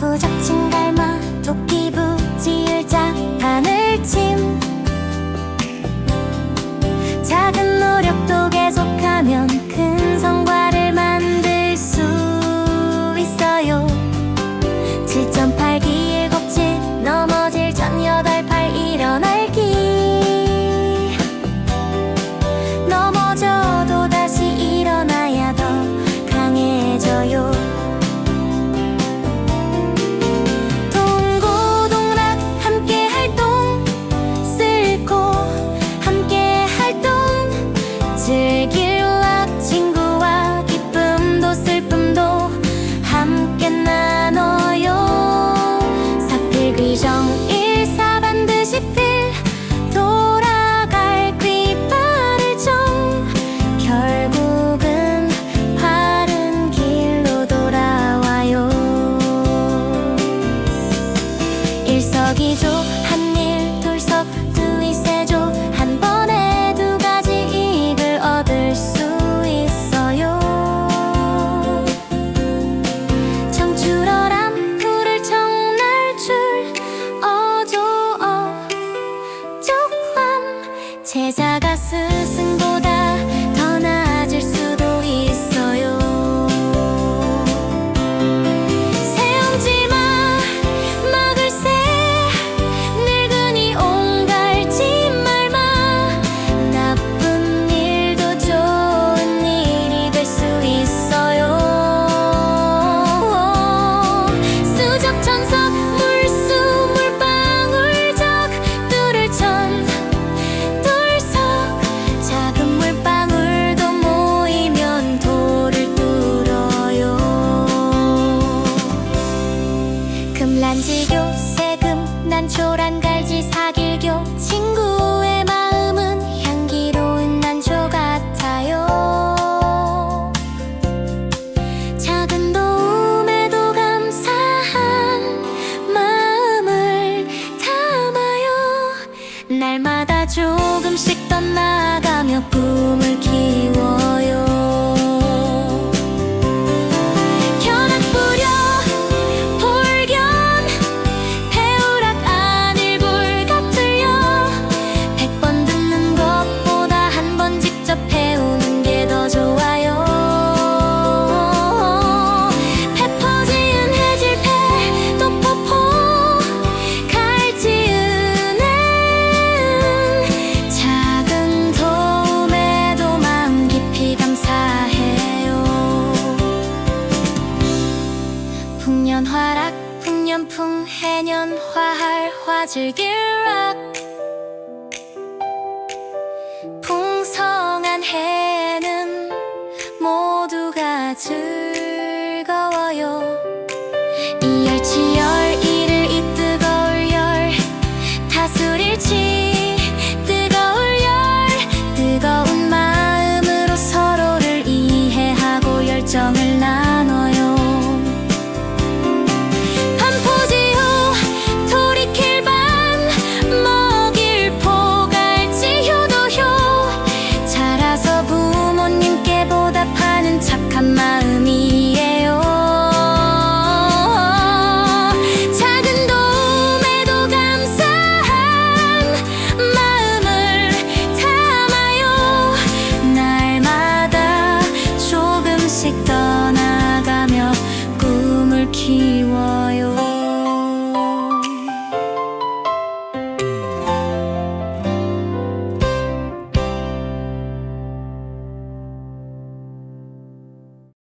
부적친 제자가 스승보다 날마다 조금씩 떠나가며 꿈을 키워요. 풍년 화락 풍년풍 해년 화할 화질길락. 풍성한 해는 모두가 즐 하나씩 떠나가며 꿈을 키우